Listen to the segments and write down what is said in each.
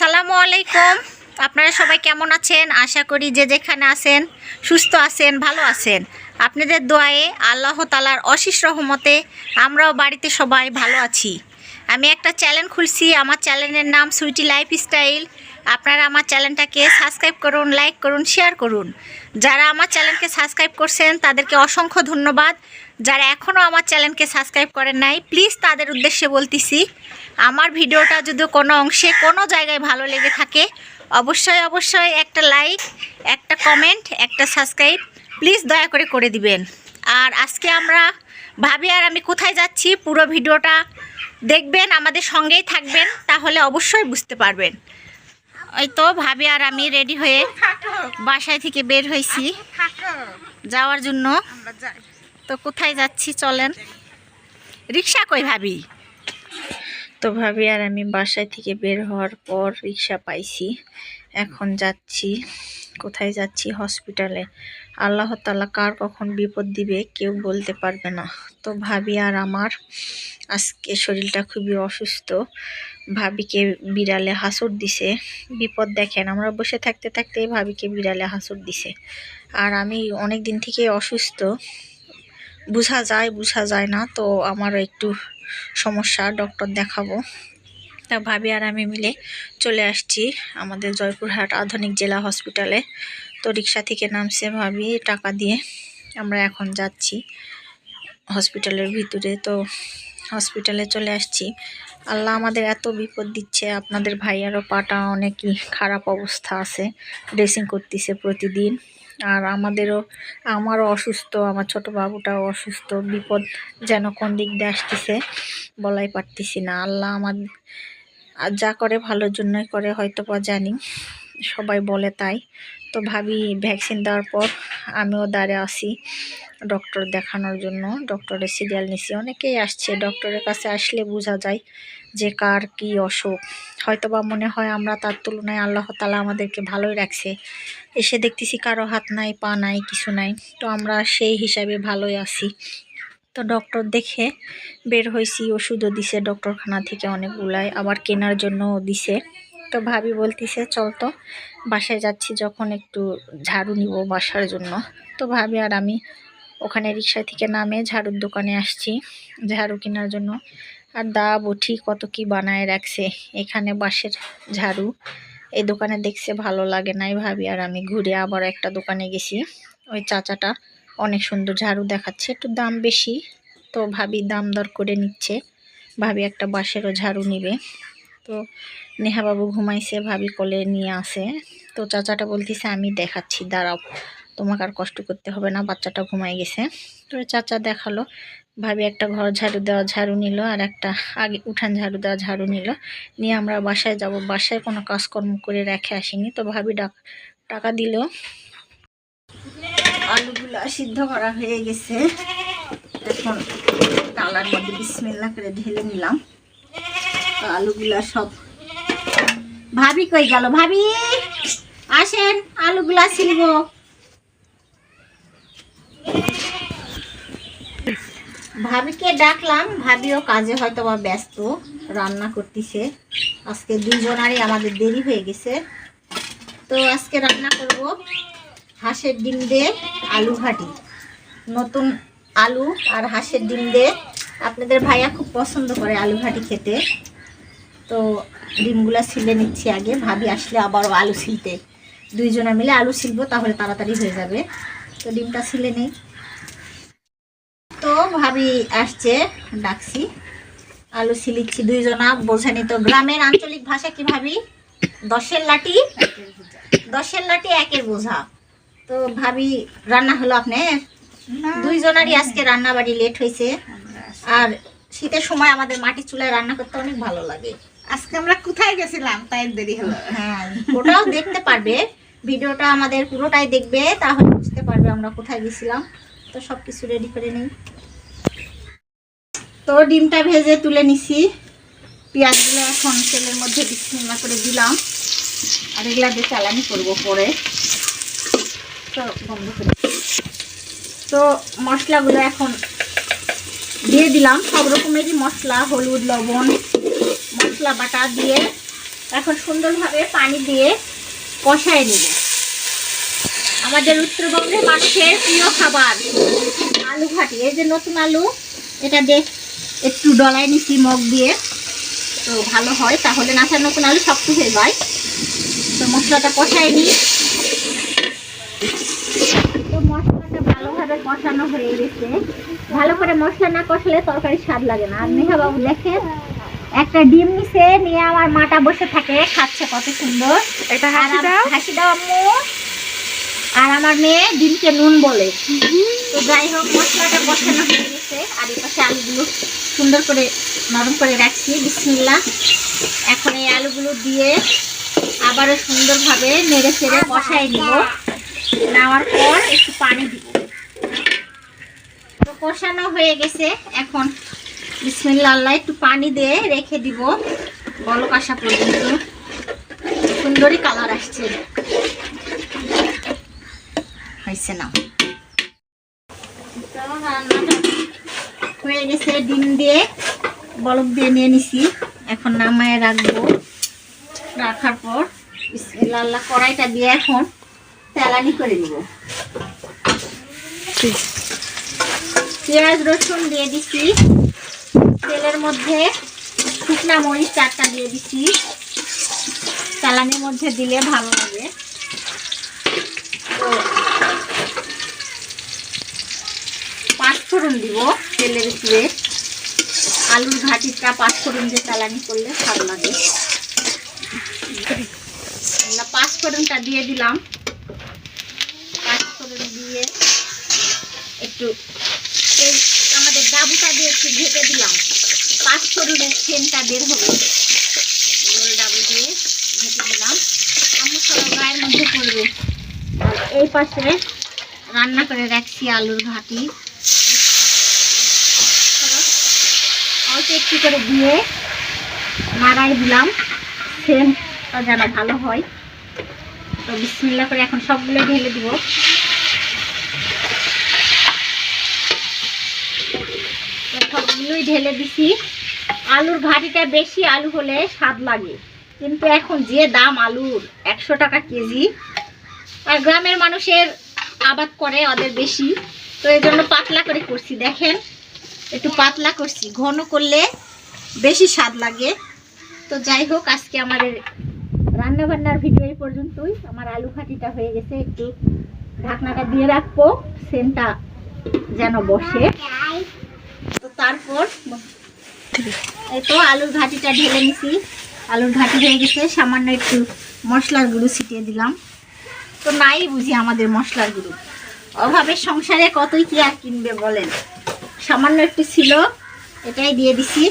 আসসালামু আলাইকুম। আপনারা সবাই কেমন আছেন? আশা করি যে যেখানে আছেন, সুস্থ আছেন, ভালো আছেন। আপনাদের দোয়ায়ে আল্লাহ তালার অশিস রহমতে আমরাও বাড়িতে সবাই ভালো আছি। আমি একটা চ্যানেল খুলছি, আমার চ্যানেলের নাম সুইটি লাইফ স্টাইল আপনারা আমার চ্যানেলটাকে সাবস্ক্রাইব করুন লাইক করুন শেয়ার করুন। যারা আমার চ্যানেলকে সাবস্ক্রাইব করছেন, তাদেরকে অসংখ্য ধন্যবাদ। যারা এখনও আমার চ্যানেলকে সাবস্ক্রাইব করেন নাই প্লিজ তাদের উদ্দেশ্যে বলতেছি, আমার ভিডিওটা যদি কোনো অংশে কোনো জায়গায় ভালো লেগে থাকে, অবশ্যই অবশ্যই একটা লাইক একটা কমেন্ট একটা সাবস্ক্রাইব প্লিজ দয়া করে করে দিবেন। আর আজকে আমরা ভাবি আর আমি কোথায় যাচ্ছি, পুরো ভিডিওটা দেখবেন, আমাদের সঙ্গেই থাকবেন, তাহলে অবশ্যই বুঝতে পারবেন। ওই তো ভাবি আর আমি রেডি হয়ে বাসায় থেকে বের হয়েছি। যাওয়ার জন্য। তো কোথায় যাচ্ছি চলেন। রিক্সা কই ভাবি? তো ভাবি আর আমি বাসায় থেকে বের হওয়ার পর রিক্সা পাইছি। এখন যাচ্ছি। কোথায় যাচ্ছি? হসপিটালে। আল্লাহ তালা কার কখন বিপদ দিবে কেউ বলতে পারবে না। তো ভাবি আর আমার, আজকে শরীরটা খুবই অসুস্থ। ভাবিকে বিড়ালে হাসুর দিছে। বিপদ দেখেন, আমরা বসে থাকতে থাকতে ভাবিকে বিড়ালে হাসুর দিছে। আর আমি অনেক দিন থেকে অসুস্থ। বোঝা যায় বোঝা যায় না। তো আমারও একটু সমস্যা, ডক্টর দেখাবো। তা ভাবি আর আমি মিলে চলে আসছি আমাদের জয়পুরহাট আধুনিক জেলা হসপিটালে। তো রিক্সা থেকে নামছে ভাবি টাকা দিয়ে। আমরা এখন যাচ্ছি হসপিটালের ভিতরে। তো হসপিটালে চলে আসছি। আল্লাহ আমাদের এত বিপদ দিচ্ছে, আপনাদের ভাইয়ারও পাটা অনেকই খারাপ অবস্থা আছে, ড্রেসিং করতেছে প্রতিদিন। আর আমাদেরও, আমারও অসুস্থ, আমার ছোট বাবুটাও অসুস্থ। বিপদ যেন কোন দিক দিয়ে আসতেছে বলাই পারতেছি না। আল্লাহ আমার আর যা করে ভালোর জন্যই করে হয়তো বা জানি। সবাই বলে তাই। তো ভাবি ভ্যাকসিন দেওয়ার পর আমিও দাঁড়িয়ে আসি ডক্টর দেখানোর জন্য। ডক্টরের সিরিয়াল নিছি। অনেকেই আসছে ডক্টরের কাছে আসলে বোঝা যায় যে কার কি অসুখ। হয়তো বা মনে হয় আমরা তার তুলনায় আল্লাহ তালা আমাদেরকে ভালোই রাখছে। এসে দেখতেছি কারও হাত নাই, পা নাই, কিছু নাই। তো আমরা সেই হিসাবে ভালোই আছি। তো ডক্টর দেখে বের হয়েছি, ওষুধও দিছে ডক্টরখানা থেকে অনেকগুলাই, আবার কেনার জন্যও দিছে। তো ভাবি বলতিছে, চল তো, বাসায় যাচ্ছি, যখন একটু ঝাড়ু নিব বাসার জন্য। তো ভাবি, আর আমি ওখানে রিক্সা থেকে নামে ঝাড়ুর দোকানে আসছি, ঝাড়ু কেনার জন্য। আর দা বঠি কত কি বানায় রাখছে, এখানে বাঁশের ঝাড়ু, এই দোকানে দেখছে ভালো লাগে নাই ভাবি। আর আমি ঘুরে আবার একটা দোকানে গেছি, ওই চাচাটা অনেক সুন্দর ঝাড়ু দেখাচ্ছে। একটু দাম বেশি, তো ভাবি দাম দর করে নিচ্ছে। ভাবি একটা বাঁশেরও ঝাড়ু নিবে। তো নেহাবাবু ঘুমাইছে, ভাবি কোলে নিয়ে আসে। তো চাচাটা বলতেছে, আমি দেখাচ্ছি, দাঁড়াও। তোমাকে আর কষ্ট করতে হবে না, বাচ্চাটা ঘুমাই গেছে। তো চাচা দেখাল। ভাবি একটা ঘর ঝাড়ু দেওয়া ঝাড়ু নিল, আর একটা আগে উঠান ঝাড়ু দেওয়া ঝাড়ু নিল। নিয়ে আমরা বাসায় যাব। বাসায় কোনো কাজকর্ম করে রেখে আসিনি, তো ভাবি টাকা দিল। আলুগুলা সিদ্ধ করা হয়ে গেছে। এখন তালার মধ্যে বিসমিল্লা করে ঢেলে নিলাম। আলুগুলা সব ভাবি কই গেল? ভাবি, আসেন, আলুগুলা ছিলব। ভাবিকে ডাকলাম, ভাবিও কাজে হয়তো বা ব্যস্ত, রান্না করতেছে। আজকে দুজনারই আমাদের দেরি হয়ে গেছে। তো আজকে রান্না করব হাঁসের ডিম দিয়ে আলু ঘাটি নতুন আলু আর হাঁসের ডিম দিয়ে আপনাদের ভাইয়া খুব পছন্দ করে আলু ঘাটি খেতে। তো ডিমগুলো ছিলে নিচ্ছি আগে, ভাবি আসলে আবারও আলু ছিলতে দুইজনে মিলে আলু ছিলবো তাহলে তাড়াতাড়ি হয়ে যাবে। তো ডিমটা ছিলে নেই। তো ভাবি আসছে, ডাকছি। আলু ছিলিচ্ছি দুইজনা, বোঝেনি তো গ্রামের আঞ্চলিক ভাষা কি ভাবি? দশের লাঠি? দশের লাঠি একের বোঝা। তো ভাবি রান্না হলো আপনার? দুইজনারই আজকে রান্না বাড়ি লেট হয়েছে আর শীতের সময় আমাদের মাটির চুলায় রান্না করতে অনেক ভালো লাগে। আজকে আমরা কোথায় গেছিলাম? তাই দেরি হলো। হ্যাঁ ওটাও দেখতে পারবে। ভিডিওটা আমাদের পুরোটাই দেখবে তাহলে বুঝতে পারবে আমরা কোথায় গেছিলাম। তো সব কিছু রেডি করে নিই। তো ডিমটা ভেজে তুলে নিছি। পেঁয়াজগুলো এখন তেলের মধ্যে বিস্মিল্লা করে দিলাম। আর এগুলা দিয়ে চালানি করব পরে। তো বন্ধ তো মশলাগুলো এখন দিয়ে দিলাম। সব রকমেরই মশলা, হলুদ, লবণ, মশলা বাটা দিয়ে এখন সুন্দরভাবে পানি দিয়ে কষায় নেব। আমাদের উত্তরবঙ্গের মানুষের প্রিয় খাবার আলু ঘাটি এই যে নতুন আলু, এটা দেখ একটু ডলায় নিচ্ছি মগ দিয়ে, তো ভালো হয়। তাহলে নাচা নতুন আলু শক্ত হয়ে। যায় তো মশলাটা কষায় নিই। তো মশলাটা ভালোভাবে কষানো হয়ে গেছে। ভালো করে মশলা না কষালে তরকারি স্বাদ লাগে না। আর নেহা দেখেন একটা ডিম নিছে নিয়ে আমার মাটা বসে থাকে খাচ্ছে কত সুন্দর। একটা হাসি দাও। হাসি দাও আম্মু। আর আমার মেয়ে ডিমকে নুন বলে। তো যাই হোক মশলাটা কষানো হয়ে গেছে। আর এই পাশে আলুগুলো সুন্দর করে নরম করে রাখছি। বিসমিল্লা এখন এই আলুগুলো দিয়ে আবারও সুন্দরভাবে নেড়ে চেড়ে কষাই নিব। নেওয়ার পর একটু পানি দিব। তো কষানো হয়ে গেছে। এখন বিসমিল্লা একটু পানি দিয়ে রেখে দিব বলক আসা পর্যন্ত। সুন্দরই কালার আসছে। হয়েছে না। হয়ে গেছে, ডিম দিয়ে বলক দিয়ে নিয়ে নিছি। এখন নামায় রাখব। রাখার পর বিসমিল্লা আল্লাহ কড়াইটা দিয়ে এখন তেলানি করে নিব। পেঁয়াজ রসুন দিয়ে দিছি। তেলের মধ্যে শুকনা মরিচ চারটা দিয়ে দিছি। চালানির মধ্যে দিলে ভালো লাগে। পাঁচফোড়ন দিব তেলের উপরে আলুর ঘাটিটা পাঁচফোড়ন দিয়ে চালানি করলে ভালো লাগে। পাঁচফোড়নটা দিয়ে দিলাম পাঁচফোড়ন দিয়ে একটু, এই আমাদের ডাবুটা দিয়ে একটু ঢেকে দিলাম। পাঁচফোড়নের সেনটা বের হবে। গোল ডাবু দিয়ে ঢেকে দিলাম। আমার সব গায়ের মধ্যে পড়বে। এই পাশে রান্না করে রাখছি আলুর ঘাটি অল্প একটু করে দিয়ে নাড়াই দিলাম। সেন্টটা যেন ভালো হয়। তো বিসমিল্লা করে এখন সবগুলো ঢেলে দিব তো সবগুলোই ঢেলে দিছি। আলুর ঘাটিটা বেশি আলু হলে স্বাদ লাগে। কিন্তু এখন যে দাম আলুর, একশো টাকা কেজি। আর গ্রামের মানুষের আবাদ করে ওদের বেশি। তো এই জন্য পাতলা করে করছি, দেখেন। একটু পাতলা করছি, ঘন করলে বেশি স্বাদ লাগে। তো যাই হোক, আজকে আমাদের রান্না বান্নার ভিডিও এই পর্যন্তই। আমার আলু খাটিটা হয়ে গেছে, একটু ঢাকনাটা দিয়ে রাখব। সেনটা যেন বসে। তারপর এই তো আলুর ঘাটিটা ঢেলে নিছি। আলুর ঘাটি হয়ে গেছে সামান্য একটু মশলার গুঁড়ো ছিটিয়ে দিলাম। তো নাই বুঝি আমাদের মশলার গুঁড়ো। অভাবের সংসারে কতই কি আর কিনবে বলেন? সামান্য একটু ছিল এটাই দিয়ে দিছি।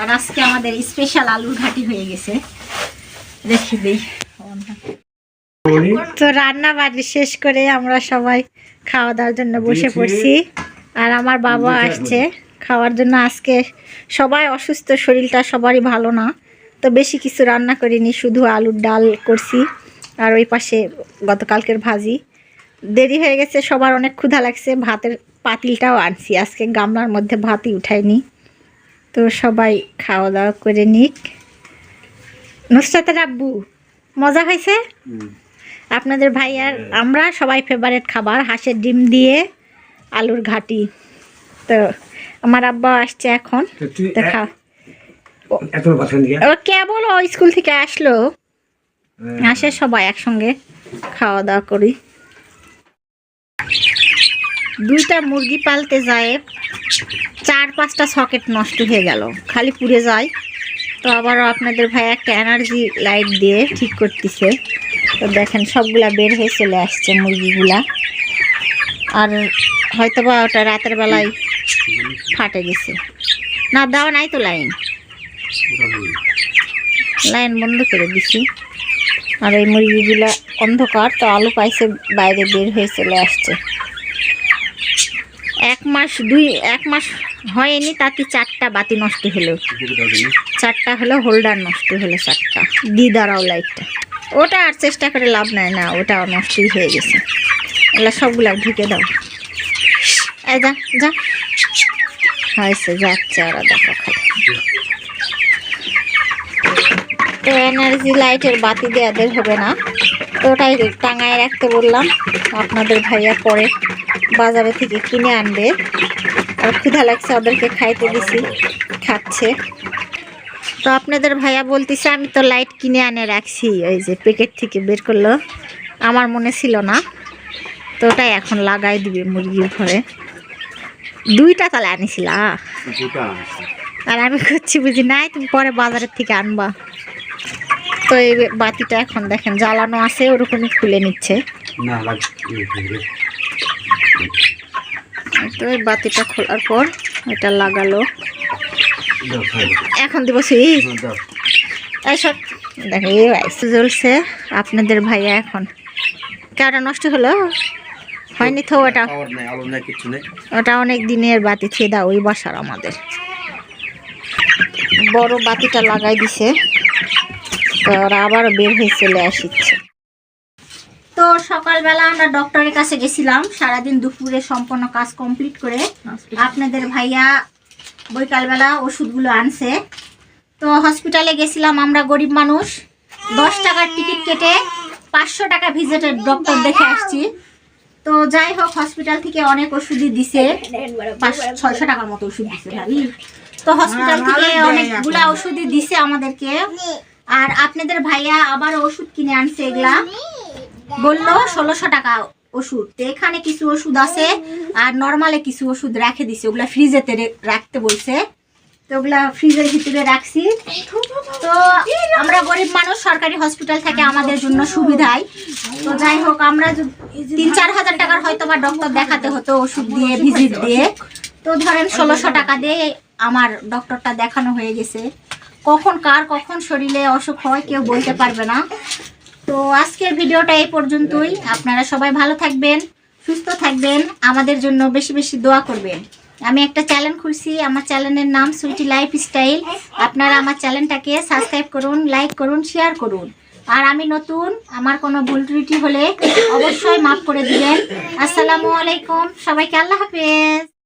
আর আজকে আমাদের স্পেশাল আলুর ঘাটি হয়ে গেছে। রেখে দিই। তো রান্না বাড়ি শেষ করে আমরা সবাই খাওয়া দাওয়ার জন্য বসে পড়ছি। আর আমার বাবা আসছে। খাওয়ার জন্য আজকে সবাই অসুস্থ শরীরটা সবারই ভালো না। তো বেশি কিছু রান্না করিনি শুধু আলুর ডাল করছি আর ওই পাশে গতকালকের ভাজি। দেরি হয়ে গেছে সবার অনেক ক্ষুধা লাগছে ভাতের পাতিলটাও আনছি। আজকে গামলার মধ্যে ভাতই উঠাইনি। তো সবাই খাওয়া দাওয়া করে নিক। নুসরাতের আব্বু মজা হয়েছে? আপনাদের ভাই আর আমরা সবাই ফেভারেট খাবার হাঁসের ডিম দিয়ে আলুর ঘাটি। তো আমার আব্বা আসছে এখন। তুই তো খা এত বাসন দিয়ে? ও কেবল ও স্কুল থেকে আসলো। আসে সবাই একসঙ্গে খাওয়া দাওয়া করি। দুইটা মুরগি পালতে যায়। চার পাঁচটা সকেট নষ্ট হয়ে গেল। খালি পুড়ে যায়। তো আবারও আপনাদের ভাই একটা এনার্জি লাইট দিয়ে ঠিক করতেছে। তো দেখেন সবগুলা বের হয়ে চলে আসছে মুরগিগুলা। আর হয়তো বা ওটা রাতের বেলায় ফাটে গেছে। না দেওয়া নাই তো লাইন। লাইন বন্ধ করে দিছি। আর এই মুরগিগুলা অন্ধকার, তো আলু পাইছে, বাইরে বের হয়ে চলে আসছে। এক মাস, দুই, এক মাস হয়নি, তাতে চারটা বাতি নষ্ট হলো। চারটা হলো, হোল্ডার নষ্ট হলো চারটা। দিদারাও লাইটটা। ওটা আর চেষ্টা করে লাভ নাই না, ওটা নষ্টই হয়ে গেছে। এগুলো সবগুলা ঢুকে দাও। যা যা। যাচ্ছে ওরা তো এনার্জি লাইটের বাতি না। তো ওটাই রাখতে বললাম। আপনাদের ভাইয়া পরে বাজারে থেকে কিনে আনবে। আর ক্ষুধা লাগছে, ওদেরকে খাইতে দিছি, খাচ্ছে। তো আপনাদের ভাইয়া বলতেছে, আমি তো লাইট কিনে আনে রাখছি। ওই যে প্যাকেট থেকে বের করল। আমার মনে ছিল না। তো ওটাই এখন লাগাই দিবে মুরগির ঘরে। দুইটা তালে আনিছিলা। আর আমি করছি বুঝি নাই তুমি পরে বাজারের থেকে আনবা। তো এই বাতিটা এখন দেখেন জ্বালানো আছে ওরকমই খুলে নিচ্ছে। তো এই বাতিটা খোলার পর এটা লাগালো। এখন দিব সুইচ এইসব দেখো এই জ্বলছে। আপনাদের ভাইয়া এখন। কেওটা নষ্ট হলো? হয়নি তো ওটা? ওটা অনেক দিনের বাতি খেয়ে দাও ওই বাসার আমাদের। বড় বাতিটা লাগাই দিছে। তো ওরা আবার বের হয়ে চলে আসিচ্ছে। তো সকালবেলা আমরা ডক্টরের কাছে গেছিলাম সারাদিন দুপুরে সম্পূর্ণ কাজ কমপ্লিট করে। আপনাদের ভাইয়া বৈকালবেলা ওষুধগুলো আনছে। তো হসপিটালে গেছিলাম আমরা গরিব মানুষ। দশ টাকার টিকিট কেটে পাঁচশো টাকা ভিজিটের ডক্টর দেখে আসছি। তো যাই হোক হসপিটাল থেকে অনেক ওষুধই দিছে। ছয়শো টাকার মতো ওষুধ দিছে ভাবি তো হসপিটাল হ্যাঁ, থেকে অনেকগুলা ওষুধই দিছে আমাদেরকে। আর আপনাদের ভাইয়া আবার ওষুধ কিনে আনছে এগুলা। বলল ষোলোশো টাকা ওষুধ। তো এখানে কিছু ওষুধ আছে আর নর্মালে কিছু ওষুধ রেখে দিছে। ওগুলা ফ্রিজেতে রাখতে বলছে। তো ফ্রিজের ভিতরে রাখছি। তো আমরা গরিব মানুষ, সরকারি হসপিটাল থেকে আমাদের জন্য সুবিধাই। তো যাই হোক, আমরা তিন চার হাজার টাকার হয়তো বা ডক্টর দেখাতে হতো, ওষুধ দিয়ে দিয়ে। তো ধরেন ষোলোশো টাকা দিয়ে আমার ডক্টরটা দেখানো হয়ে গেছে। কখন কার, কখন শরীরে অসুখ হয়, কেউ বলতে পারবে না। তো আজকের ভিডিওটা এই পর্যন্তই। আপনারা সবাই ভালো থাকবেন, সুস্থ থাকবেন, আমাদের জন্য বেশি বেশি দোয়া করবেন। আমি একটা চ্যানেল খুলছি, আমার চ্যানেলের নাম সুইটি লাইফ স্টাইল আপনারা আমার চ্যানেলটাকে সাবস্ক্রাইব করুন লাইক করুন শেয়ার করুন। আর আমি নতুন, আমার কোনো ভুল ত্রুটি হলে অবশ্যই মাফ করে দিবেন। আসসালামু আলাইকুম, সবাইকে আল্লাহ হাফেজ।